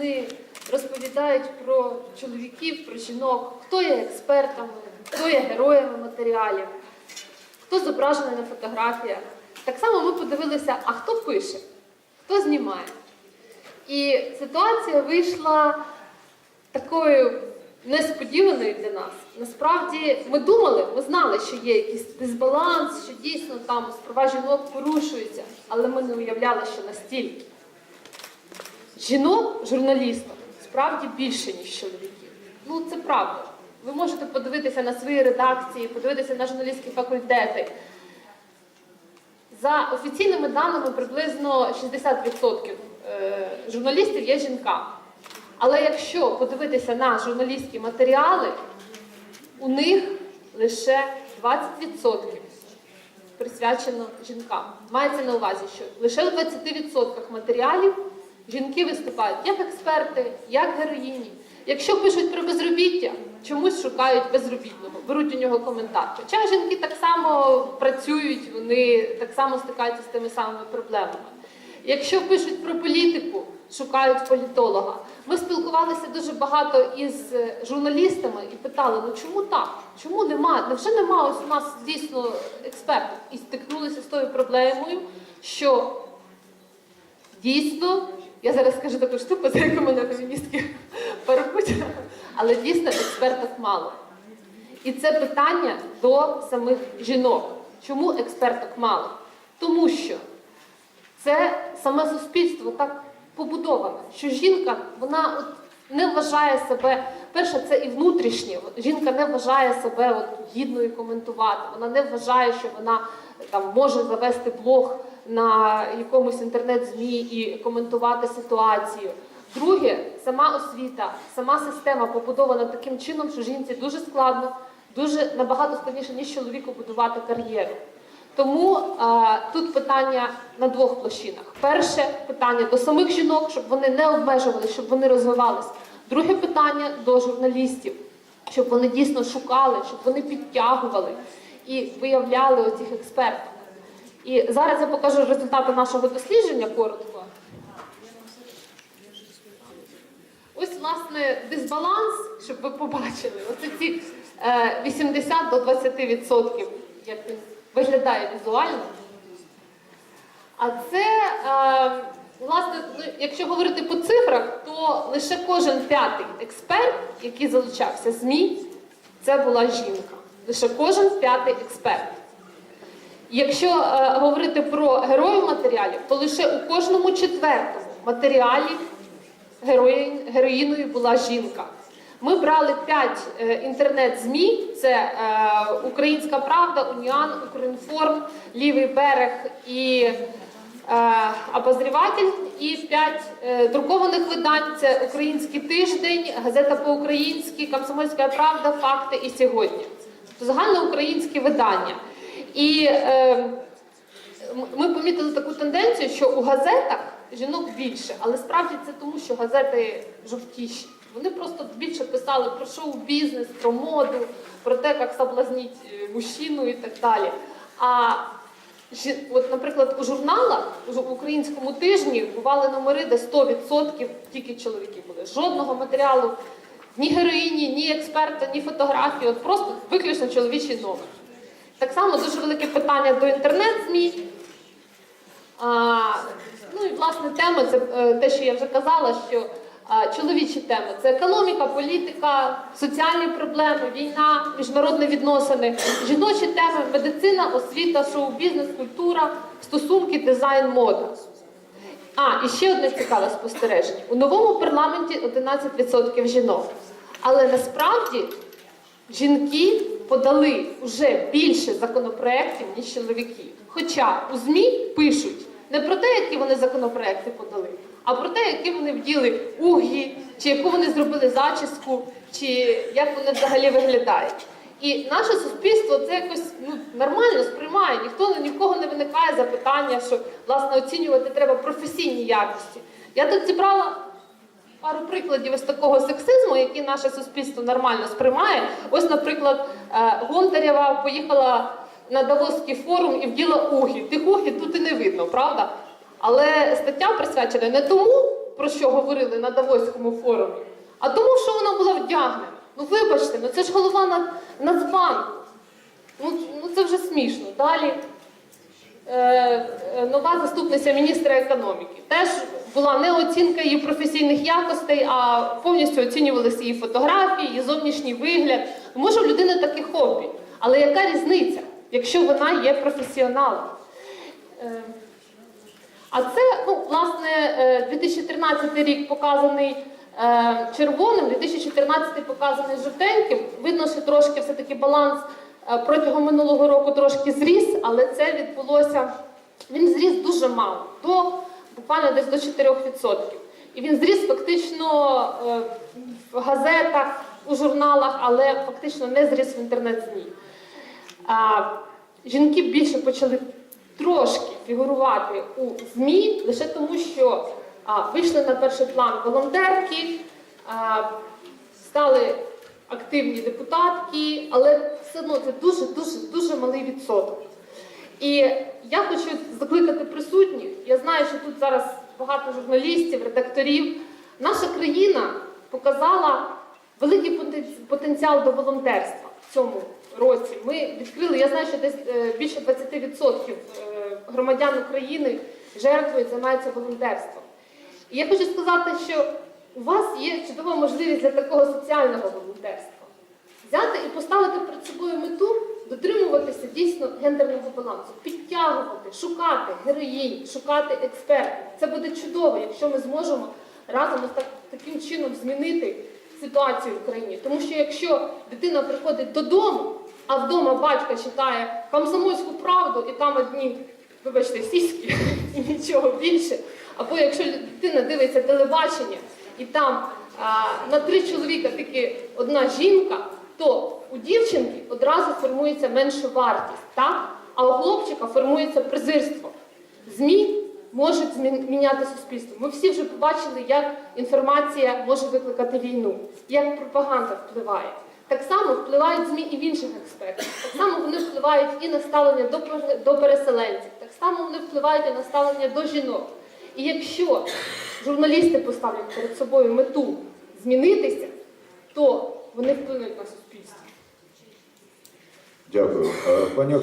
вони розповідають про чоловіків, про жінок, хто є експертами, хто є героями матеріалів, хто зображений на фотографіях. Так само ми подивилися, а хто пише, хто знімає. І ситуація вийшла такою несподіваною для нас. Насправді ми думали, ми знали, що є якийсь дисбаланс, що дійсно там права жінок порушуються, але ми не уявляли, що настільки. Жінок, журналістів, справді більше, ніж чоловіків. Ну, це правда. Ви можете подивитися на свої редакції, подивитися на журналістські факультети. За офіційними даними, приблизно 60% е, журналістів є жінками. Але якщо подивитися на журналістські матеріали, у них лише 20% присвячено жінкам. Мається на увазі, що лише у 20% матеріалів жінки виступають як експерти, як героїні. Якщо пишуть про безробіття, чомусь шукають безробітного, беруть у нього коментар. Хоча жінки так само працюють, вони так само стикаються з тими самими проблемами. Якщо пишуть про політику, шукають політолога. Ми спілкувалися дуже багато із е, журналістами і питали: ну чому так? Чому нема? Невже нема ось у нас дійсно експертів? І стикнулися з тою проблемою, що дійсно, я зараз скажу таку штуку, за яку мене феміністки порахують, але дійсно експертів мало. І це питання до самих жінок. Чому експерток мало? Тому що це саме суспільство так побудоване, що жінка вона от не вважає себе, перше, це і внутрішнє. Жінка не вважає себе от гідною коментувати. Вона не вважає, що вона там може завести блог на якомусь інтернет-змі і коментувати ситуацію. Друге, сама освіта, сама система побудована таким чином, що жінці дуже складно, дуже набагато складніше, ніж чоловіку будувати кар'єру. Тому е, тут питання на двох площинах. Перше питання до самих жінок, щоб вони не обмежували, щоб вони розвивались. Друге питання до журналістів, щоб вони дійсно шукали, щоб вони підтягували і виявляли оцих експертів. І зараз я покажу результати нашого дослідження коротко. Ось, власне, дисбаланс, щоб ви побачили. Оце ці е, 80 до 20%, як він виглядає візуально. А це, е, власне, ну, якщо говорити по цифрах, то лише кожен п'ятий експерт, який залучався ЗМІ, це була жінка. Лише кожен п'ятий експерт. Якщо е, говорити про героїв матеріалів, то лише у кожному четвертому матеріалі героїн, героїною була жінка. Ми брали п'ять е, інтернет-змі: це е, Українська Правда, Уніан, Укрінформ, Лівий берег і Обозріватель, і п'ять е, друкованих видань: це Український тиждень, газета по-українськи, Комсомольська Правда, Факти і сьогодні. Загальноукраїнські видання. І е, ми помітили таку тенденцію, що у газетах жінок більше, але справді це тому, що газети жовтіші. Вони просто більше писали про шоу-бізнес, про моду, про те, як соблазнити е, мужчину і так далі. А от, наприклад, у журналах, в українському тижні бували номери, де 100% тільки чоловіки були. Жодного матеріалу, ні героїні, ні експерта, ні фотографії, от просто виключно чоловічий номер. Так само дуже велике питання до інтернет-ЗМІ. Ну і власне теми це е, те, що я вже казала, що чоловічі теми це економіка, політика, соціальні проблеми, війна, міжнародні відносини, жіночі теми, медицина, освіта, шоу-бізнес, культура, стосунки, дизайн, мода. А, і ще одне цікаве спостереження. У новому парламенті 11% жінок. Але насправді жінки подали вже більше законопроєктів, ніж чоловіки. Хоча у ЗМІ пишуть не про те, які вони законопроекти подали, а про те, які вони вділи угі, чи яку вони зробили зачіску, чи як вони взагалі виглядають. І наше суспільство це якось ну, нормально сприймає. Ніхто ні в кого не виникає запитання, що власне оцінювати треба професійні якості. Я тут зібрала пару прикладів із такого сексизму, який наше суспільство нормально сприймає. Ось, наприклад, е, Гонтарєва поїхала на Давоський форум і вділа угі. Тих угі тут і не видно, правда? Але стаття присвячена не тому, про що говорили на Давоському форумі, а тому, що вона була вдягнена. Ну вибачте, ну це ж голова на, Нацбанку. Ну, ну це вже смішно. Далі е, е, нова заступниця міністра економіки. Теж була не оцінка її професійних якостей, а повністю оцінювалися її фотографії, її зовнішній вигляд. Може, в людини таке хобі. Але яка різниця, якщо вона є професіоналом? Е, а це, ну, власне, е, 2013 рік показаний е, червоним, 2014 показаний жовтеньким. Видно, що трошки все-таки баланс е, протягом минулого року трошки зріс, але це відбулося. Він зріс дуже мало, до буквально десь до 4%. І він зріс фактично е, в газетах, у журналах, але фактично не зріс в інтернет-ЗМІ. Жінки більше почали трошки фігурувати у ЗМІ лише тому, що а, вийшли на перший план волонтерки, а, стали активні депутатки, але все одно це дуже дуже дуже малий відсоток. І я хочу закликати присутніх. Я знаю, що тут зараз багато журналістів, редакторів. Наша країна показала великий потенціал до волонтерства в цьому році. Ми відкрили, я знаю, що десь е, більше 20% е, громадян України жертвують, займаються волонтерством. І я хочу сказати, що у вас є чудова можливість для такого соціального волонтерства взяти і поставити перед собою мету дотримуватися дійсно гендерного балансу, підтягувати, шукати героїнь, шукати експертів. Це буде чудово, якщо ми зможемо разом так, таким чином змінити ситуацію в країні. Тому що якщо дитина приходить додому, а вдома батько читає комсомольську правду, і там одні, вибачте, сіськи і нічого більше. Або якщо дитина дивиться телебачення, і там а, на три чоловіка тільки одна жінка, то у дівчинки одразу формується менша вартість, так? а у хлопчика формується презирство. ЗМІ можуть міняти суспільство. Ми всі вже побачили, як інформація може викликати війну, як пропаганда впливає. Так само впливають ЗМІ і в інших аспектах. Так само вони впливають і на ставлення до, переселенців, так само вони впливають і на ставлення до жінок. І якщо журналісти поставлять перед собою мету змінитися, то вони вплинуть на суспільство. Дякую. Е, Пані.